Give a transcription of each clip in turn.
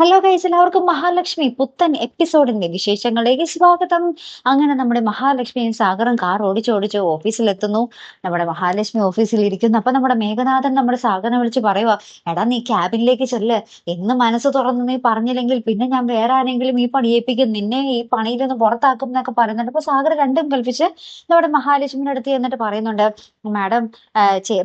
Hello guys എല്ലാവർക്കും മഹാലക്ഷ്മി പുത്തൻ എപ്പിസോഡിന്റെ വിശേഷങ്ങളിലേക്ക് സ്വാഗതം. അങ്ങനെ നമ്മുടെ മഹാലക്ഷ്മിയും സാഗറും കാർ ഓടിച്ച് ഓടിച്ച് ഓഫീസിലെത്തുന്നു. നമ്മുടെ മഹാലക്ഷ്മി ഓഫീസിൽ ഇരിക്കുന്നു അപ്പൊ നമ്മുടെ മേഘനാഥൻ നമ്മുടെ സാഗറിനെ വിളിച്ച് പറയുക എടാ നീ ക്യാബിനിലേക്ക് ചെല്ല്. എന്ന് മനസ്സ് തുറന്ന് നീ പറഞ്ഞില്ലെങ്കിൽ പിന്നെ ഞാൻ വേറെ ആരെങ്കിലും ഈ പണിയേപ്പിക്കും നിന്നെ ഈ പണിയിൽ നിന്ന് പുറത്താക്കും എന്നൊക്കെ പറയുന്നുണ്ട്. അപ്പൊ സാഗർ രണ്ടും കൽപ്പിച്ച് നമ്മുടെ മഹാലക്ഷ്മിയുടെ അടുത്ത് എന്നിട്ട് പറയുന്നുണ്ട് മാഡം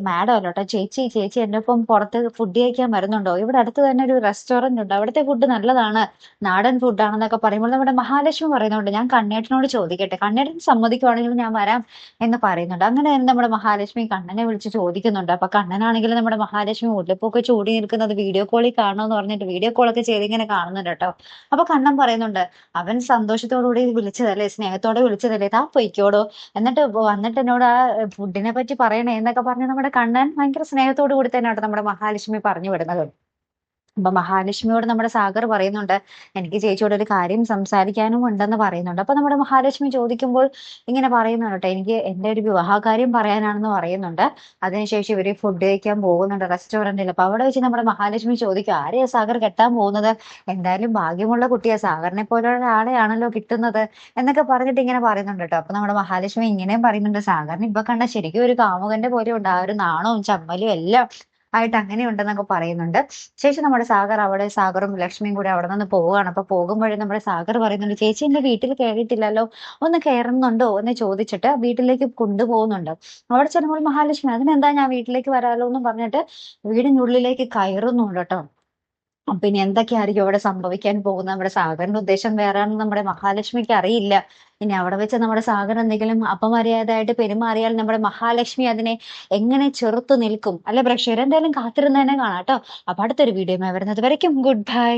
മാഡം അല്ലോട്ടോ ചേച്ചി ചേച്ചി എന്റെ ഒപ്പം പുറത്ത് ഫുഡ് കഴിക്കാൻ വരുന്നുണ്ടോ? ഇവിടെ അടുത്ത് തന്നെ ഒരു റെസ്റ്റോറന്റ് ഉണ്ട്. അവിടുത്തെ ഫുഡ് നല്ലതാണ്. നാടൻ ഫുഡാണെന്നൊക്കെ പറയുമ്പോൾ നമ്മുടെ മഹാലക്ഷ്മി പറയുന്നുണ്ട്. ഞാൻ കണ്ണേട്ടനോട് ചോദിക്കട്ടെ. കണ്ണേട്ടൻ സമ്മതിക്കുവാണെങ്കിൽ ഞാൻ വരാം എന്ന് പറയുന്നുണ്ട്. അങ്ങനെ തന്നെ നമ്മുടെ മഹാലക്ഷ്മി. കണ്ണനെ വിളിച്ച് ചോദിക്കുന്നുണ്ട്. അപ്പൊ കണ്ണനാണെങ്കിൽ നമ്മുടെ മഹാലക്ഷ്മി ഉള്ളിപ്പൊക്കെ ചൂടി നിൽക്കുന്നത് വീഡിയോ കോളിൽ കാണുമെന്ന് പറഞ്ഞിട്ട് വീഡിയോ കോളൊക്കെ ചെയ്ത് ഇങ്ങനെ കാണുന്നുണ്ട് കേട്ടോ. അപ്പൊ കണ്ണൻ പറയുന്നുണ്ട് അവൻ സന്തോഷത്തോടുകൂടി വിളിച്ചതല്ലേ? സ്നേഹത്തോടെ വിളിച്ചതല്ലേ? താ പൊയ്ക്കോടോ. എന്നിട്ട് വന്നിട്ട് എന്നോട് ആ ഫുഡിനെ പറ്റി പറയണേ എന്നൊക്കെ പറഞ്ഞ് നമ്മുടെ കണ്ണൻ ഭയങ്കര സ്നേഹത്തോടു കൂടി തന്നെയാണ് നമ്മുടെ മഹാലക്ഷ്മി പറഞ്ഞു വിടുന്നത്. അപ്പൊ മഹാലക്ഷ്മിയോട് നമ്മുടെ സാഗർ പറയുന്നുണ്ട് എനിക്ക് ചേച്ചിയോട് ഒരു കാര്യം സംസാരിക്കാനും ഉണ്ടെന്ന് പറയുന്നുണ്ട്. അപ്പൊ നമ്മുടെ മഹാലക്ഷ്മി ചോദിക്കുമ്പോൾ ഇങ്ങനെ പറയുന്നുണ്ട് എനിക്ക് എന്റെ ഒരു വിവാഹകാര്യം പറയാനാണെന്ന് പറയുന്നുണ്ട്. അതിനുശേഷം ഇവർ ഫുഡ് കഴിക്കാൻ പോകുന്നുണ്ട് റെസ്റ്റോറന്റിൽ അപ്പൊ അവിടെ വെച്ച് നമ്മുടെ മഹാലക്ഷ്മി ചോദിക്കും ആരെയാ സാഗർ കെട്ടാൻ പോകുന്നത്? എന്തായാലും ഭാഗ്യമുള്ള കുട്ടിയാ സാഗറിനെ പോലെ ഒരാളെയാണല്ലോ കിട്ടുന്നത്? എന്നൊക്കെ പറഞ്ഞിട്ട് ഇങ്ങനെ പറയുന്നുണ്ട് കേട്ടോ. അപ്പൊ നമ്മുടെ മഹാലക്ഷ്മി ഇങ്ങനെയും പറയുന്നുണ്ട് സാഗറിന് ഇപ്പൊ കണ്ട ശരിക്കും ഒരു കാമുകന്റെ പോലെ ഉണ്ട്. ആ ഒരു നാണവും ചമ്മലും എല്ലാം ആയിട്ട് അങ്ങനെ ഉണ്ടെന്നൊക്കെ പറയുന്നുണ്ട്. ശേഷം നമ്മുടെ സാഗർ അവിടെ സാഗറും ലക്ഷ്മിയും കൂടി അവിടെ നിന്ന് പോവുകയാണ്. അപ്പൊ പോകുമ്പോഴേ നമ്മുടെ സാഗർ പറയുന്നുണ്ട് ചേച്ചി എന്റെ വീട്ടിൽ കയറിയിട്ടില്ലല്ലോ ഒന്ന് കയറുന്നുണ്ടോ എന്ന് ചോദിച്ചിട്ട് വീട്ടിലേക്ക് കൊണ്ടുപോകുന്നുണ്ട്. അവിടെ ചെന്നപ്പോൾ മഹാലക്ഷ്മി അതിനെന്താ ഞാൻ വീട്ടിലേക്ക് വരാലോ എന്ന് പറഞ്ഞിട്ട് വീടിനുള്ളിലേക്ക് കയറുന്നുണ്ട് കേട്ടോ ഇനി എന്തൊക്കെയായിരിക്കും അവിടെ സംഭവിക്കാൻ പോകുന്നത്? നമ്മുടെ സാഗറിന്റെ ഉദ്ദേശം വേറെയാണെന്ന് നമ്മുടെ മഹാലക്ഷ്മിക്ക് അറിയില്ല. ഇനി അവിടെ വെച്ച് നമ്മുടെ സാഗർ എന്തെങ്കിലും അപമര്യാദയായിട്ട് പെരുമാറിയാൽ നമ്മുടെ മഹാലക്ഷ്മി അതിനെ എങ്ങനെ ചെറുത്തു നിൽക്കും? അല്ലെ പ്രേക്ഷകർ എന്തായാലും കാത്തിരുന്ന് തന്നെ കാണാം കേട്ടോ. അപ്പൊ അടുത്തൊരു വീഡിയോ വരുന്നത് വരയ്ക്കും. Good bye